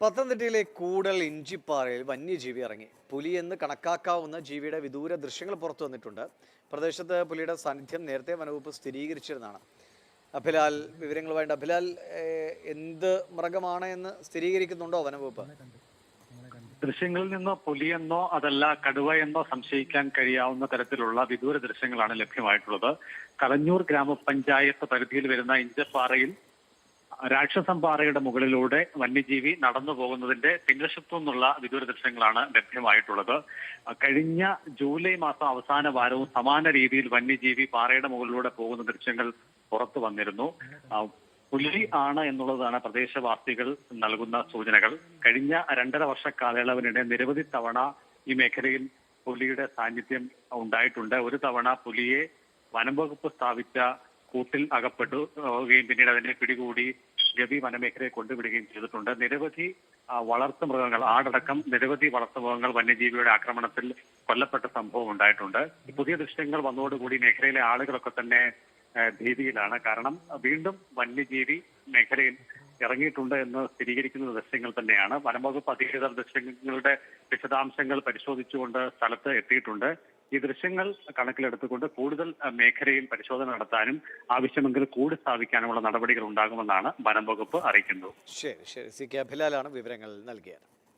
പത്തനംതിട്ടയിലെ കൂടൽ ഇഞ്ചിപ്പാറയിൽ വന്യജീവി ഇറങ്ങി. പുലി എന്ന് കണക്കാക്കാവുന്ന ജീവിയുടെ വിദൂര ദൃശ്യങ്ങൾ പുറത്തു വന്നിട്ടുണ്ട്. പ്രദേശത്ത് പുലിയുടെ സാന്നിധ്യം നേരത്തെ വനവകുപ്പ് സ്ഥിരീകരിച്ചിരുന്നതാണ്. അഭിലാൽ വിവരങ്ങളുമായിട്ട് അഭിലാൽ എന്ത് മൃഗമാണ് എന്ന് സ്ഥിരീകരിക്കുന്നുണ്ടോ വനവകുപ്പ്? ദൃശ്യങ്ങളിൽ നിന്നോ പുലിയെന്നോ അതല്ല കടുവ എന്നോ സംശയിക്കാൻ കഴിയാവുന്ന തരത്തിലുള്ള വിദൂര ദൃശ്യങ്ങളാണ് ലഭ്യമായിട്ടുള്ളത്. കലഞ്ഞൂർ ഗ്രാമപഞ്ചായത്ത് പരിധിയിൽ വരുന്ന ഇഞ്ചപ്പാറയിൽ രാക്ഷസംപാറയുടെ മുകളിലൂടെ വന്യജീവി നടന്നു പോകുന്നതിന്റെ പിൻവശത്തു നിന്നുള്ള വിദൂര ദൃശ്യങ്ങളാണ് ലഭ്യമായിട്ടുള്ളത് കഴിഞ്ഞ ജൂലൈ മാസം അവസാന വാരവും സമാന രീതിയിൽ വന്യജീവി പാറയുടെ മുകളിലൂടെ പോകുന്ന ദൃശ്യങ്ങൾ പുറത്തു വന്നിരുന്നു. പുലി ആണ് എന്നുള്ളതാണ് പ്രദേശവാസികൾ നൽകുന്ന സൂചനകൾ. കഴിഞ്ഞ രണ്ടര വർഷ കാലയളവിനിടെ നിരവധി തവണ ഈ മേഖലയിൽ പുലിയുടെ സാന്നിധ്യം ഉണ്ടായിട്ടുണ്ട്. ഒരു തവണ പുലിയെ വനം വകുപ്പ് സ്ഥാപിച്ച കൂട്ടിൽ അകപ്പെട്ടു. പിന്നീട് അതിനെ പിടികൂടി ഗവി വനമേഖലയെ കൊണ്ടുവിടുകയും ചെയ്തിട്ടുണ്ട്. നിരവധി വളർത്തുമൃഗങ്ങൾ വളർത്തു മൃഗങ്ങൾ ആടടക്കം നിരവധി വളർത്തു മൃഗങ്ങൾ വന്യജീവിയുടെ ആക്രമണത്തിൽ കൊല്ലപ്പെട്ട സംഭവം ഉണ്ടായിട്ടുണ്ട്. പുതിയ ദൃശ്യങ്ങൾ വന്നതോടുകൂടി മേഖലയിലെ ആളുകളൊക്കെ തന്നെ ഭീതിയിലാണ്. കാരണം വീണ്ടും വന്യജീവി മേഖലയിൽ ഇറങ്ങിയിട്ടുണ്ട് എന്ന് സ്ഥിരീകരിക്കുന്ന ദൃശ്യങ്ങൾ തന്നെയാണ്. വനംവകുപ്പ് അധികൃതർ ദൃശ്യങ്ങളുടെ വിശദാംശങ്ങൾ പരിശോധിച്ചുകൊണ്ട് സ്ഥലത്ത് എത്തിയിട്ടുണ്ട്. ഈ ദൃശ്യങ്ങൾ കണക്കിലെടുത്തുകൊണ്ട് കൂടുതൽ മേഖലയിൽ പരിശോധന നടത്താനും ആവശ്യമെങ്കിൽ കൂട് സ്ഥാപിക്കാനുമുള്ള നടപടികൾ ഉണ്ടാകുമെന്നാണ് വനം വകുപ്പ് അറിയിക്കുന്നത്. ശരി ശരി. സി കെ അഭിലാലാണ് വിവരങ്ങൾ നൽകിയത്.